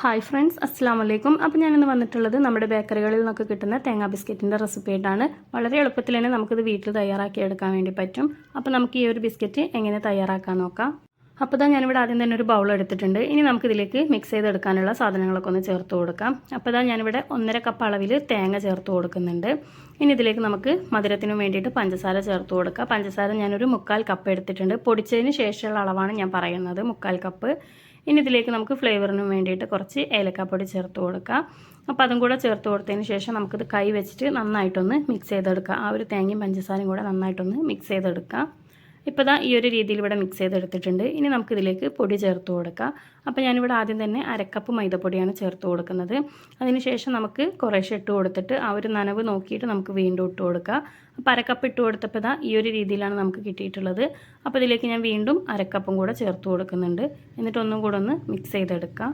Hi friends അസ്സാം വലൈക്കും അപ്പോൾ ഞാനിന്ന് വന്നിട്ടുള്ളത് നമ്മുടെ ബേക്കറികളിൽ നിന്നൊക്കെ കിട്ടുന്ന തേങ്ങാ ബിസ്ക്കറ്റിന്റെ റെസിപ്പി ആയിട്ടാണ്. വളരെ എളുപ്പത്തിൽ തന്നെ നമുക്കിത് വീട്ടിൽ തയ്യാറാക്കി എടുക്കാൻ വേണ്ടി പറ്റും. അപ്പോൾ നമുക്ക് ഈ ഒരു ബിസ്ക്കറ്റ് എങ്ങനെ തയ്യാറാക്കാൻ നോക്കാം. അപ്പോൾ ഇതാ ഞാനിവിടെ ആദ്യം തന്നെ ഒരു ബൗൾ എടുത്തിട്ടുണ്ട്. ഇനി നമുക്കിതിലേക്ക് മിക്സ് ചെയ്തെടുക്കാനുള്ള സാധനങ്ങളൊക്കെ ഒന്ന് ചേർത്ത് കൊടുക്കാം. അപ്പോൾ ഇതാ ഞാനിവിടെ ഒന്നര കപ്പ് അളവിൽ തേങ്ങ ചേർത്ത് കൊടുക്കുന്നുണ്ട്. ഇനി ഇതിലേക്ക് നമുക്ക് മധുരത്തിനു വേണ്ടിയിട്ട് പഞ്ചസാര ചേർത്ത് കൊടുക്കാം. പഞ്ചസാര ഞാനൊരു മുക്കാൽ കപ്പ് എടുത്തിട്ടുണ്ട്. പൊടിച്ചതിന് ശേഷമുള്ള അളവാണ് ഞാൻ പറയുന്നത്. മുക്കാൽ കപ്പ് ഇനി ഇതിലേക്ക് നമുക്ക് ഫ്ലേവറിന് വേണ്ടിയിട്ട് കുറച്ച് ഏലക്കാപ്പൊടി ചേർത്ത് കൊടുക്കാം. അപ്പോൾ അതും കൂടെ ചേർത്ത് കൊടുത്തതിന് ശേഷം നമുക്കിത് കൈ വെച്ചിട്ട് നന്നായിട്ടൊന്ന് മിക്സ് ചെയ്തെടുക്കാം. ആ ഒരു തേങ്ങയും പഞ്ചസാരയും കൂടെ നന്നായിട്ടൊന്ന് മിക്സ് ചെയ്തെടുക്കാം. ഇപ്പോൾ ഇതാ ഈ ഒരു രീതിയിൽ ഇവിടെ മിക്സ് ചെയ്തെടുത്തിട്ടുണ്ട്. ഇനി നമുക്കിതിലേക്ക് പൊടി ചേർത്ത് കൊടുക്കാം. അപ്പോൾ ഞാനിവിടെ ആദ്യം തന്നെ അരക്കപ്പ് മൈദപ്പൊടിയാണ് ചേർത്ത് കൊടുക്കുന്നത്. അതിനുശേഷം നമുക്ക് കുറേശ്ശെ ഇട്ട് കൊടുത്തിട്ട് ആ ഒരു നനവ് നോക്കിയിട്ട് നമുക്ക് വീണ്ടും ഇട്ട് കൊടുക്കാം. അപ്പോൾ അരക്കപ്പ് ഇട്ട് കൊടുത്തപ്പോൾ ഇതാ ഈ ഒരു രീതിയിലാണ് നമുക്ക് കിട്ടിയിട്ടുള്ളത്. അപ്പോൾ ഇതിലേക്ക് ഞാൻ വീണ്ടും അരക്കപ്പും കൂടെ ചേർത്ത് കൊടുക്കുന്നുണ്ട്. എന്നിട്ടൊന്നും കൂടെ ഒന്ന് മിക്സ് ചെയ്തെടുക്കാം.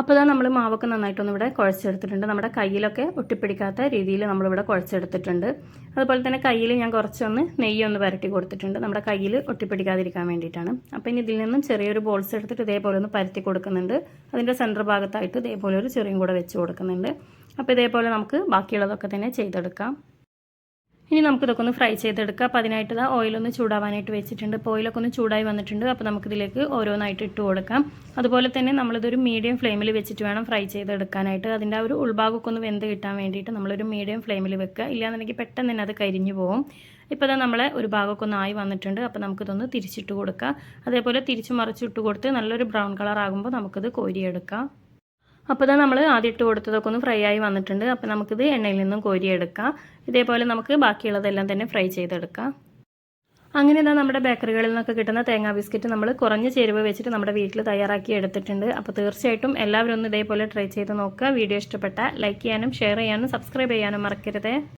അപ്പോൾ ഇതാ നമ്മൾ മാവൊക്കെ നന്നായിട്ടൊന്നും ഇവിടെ കുഴച്ചെടുത്തിട്ടുണ്ട്. നമ്മുടെ കയ്യിലൊക്കെ ഒട്ടിപ്പിടിക്കാത്ത രീതിയിൽ നമ്മളിവിടെ കുഴച്ചെടുത്തിട്ടുണ്ട്. അതുപോലെ തന്നെ കയ്യിൽ ഞാൻ കുറച്ചൊന്ന് നെയ്യൊന്ന് പരട്ടി കൊടുത്തിട്ടുണ്ട്. നമ്മുടെ കയ്യിൽ ഒട്ടിപ്പിടിക്കാതിരിക്കാൻ വേണ്ടിയിട്ടാണ്. അപ്പോൾ ഇനി ഇതിൽ നിന്നും ചെറിയൊരു ബോൾസ് എടുത്തിട്ട് ഇതേപോലെ ഒന്ന് പരത്തി കൊടുക്കുന്നുണ്ട്. അതിന്റെ സെന്റർ ഭാഗത്തായിട്ട് ഇതേപോലെ ഒരു ചെറിയും കൂടെ വെച്ച് കൊടുക്കുന്നുണ്ട്. അപ്പോൾ ഇതേപോലെ നമുക്ക് ബാക്കിയുള്ളതൊക്കെ തന്നെ ചെയ്തെടുക്കാം. ഇനി നമുക്കിതൊക്കെ ഒന്ന് ഫ്രൈ ചെയ്തെടുക്കാം. അപ്പോൾ അതിനായിട്ട് ഇതാ ഓയിലൊന്ന് ചൂടാവാനായിട്ട് വെച്ചിട്ടുണ്ട്. അപ്പോൾ ഓയിലൊക്കെ ഒന്ന് ചൂടായി വന്നിട്ടുണ്ട്. അപ്പോൾ നമുക്കിതിലേക്ക് ഓരോന്നായിട്ട് ഇട്ട് കൊടുക്കാം. അതുപോലെ തന്നെ നമ്മളിതൊരു മീഡിയം ഫ്ലെയിമിൽ വെച്ചിട്ട് വേണം ഫ്രൈ ചെയ്തെടുക്കാനായിട്ട്. അതിന്റെ ആ ഒരു ഉൾഭാഗമൊക്കെ ഒന്ന് വെന്ത് കിട്ടാൻ വേണ്ടിയിട്ട് നമ്മളൊരു മീഡിയം ഫ്ലെയിമിൽ വെക്കുക. ഇല്ലാന്നുണ്ടെങ്കിൽ പെട്ടെന്ന് തന്നെ അത് കരിഞ്ഞു പോകും ഇപ്പോൾ തന്നെ നമ്മളെ ഒരു ഭാഗമൊക്കെ ആയി വന്നിട്ടുണ്ട്. അപ്പോൾ നമുക്കിതൊന്ന് തിരിച്ചിട്ട് കൊടുക്കുക അതേപോലെ തിരിച്ച് മറിച്ചിട്ട് കൊടുത്ത് നല്ലൊരു ബ്രൗൺ കളർ ആകുമ്പോൾ നമുക്കിത് കോരിയെടുക്കാം. അപ്പോൾ ഇതാ നമ്മൾ ആദ്യം ഇട്ട് കൊടുത്തതൊക്കെ ഒന്ന് ഫ്രൈ ആയി വന്നിട്ടുണ്ട്. അപ്പോൾ നമുക്കിത് എണ്ണയിൽ നിന്നും കോരിയെടുക്കാം. ഇതേപോലെ നമുക്ക് ബാക്കിയുള്ളതെല്ലാം തന്നെ ഫ്രൈ ചെയ്തെടുക്കാം. അങ്ങനെ ഇതാ നമ്മുടെ ബേക്കറികളിൽ നിന്നൊക്കെ കിട്ടുന്ന തേങ്ങാ ബിസ്ക്കറ്റ് നമ്മൾ കുറഞ്ഞ ചേരുവ വെച്ചിട്ട് നമ്മുടെ വീട്ടിൽ തയ്യാറാക്കി എടുത്തിട്ടുണ്ട്. അപ്പോൾ തീർച്ചയായിട്ടും എല്ലാവരും ഒന്ന് ഇതേപോലെ ട്രൈ ചെയ്ത് നോക്കുക. വീഡിയോ ഇഷ്ടപ്പെട്ടാൽ ലൈക്ക് ചെയ്യാനും ഷെയർ ചെയ്യാനും സബ്സ്ക്രൈബ് ചെയ്യാനും മറക്കരുത്.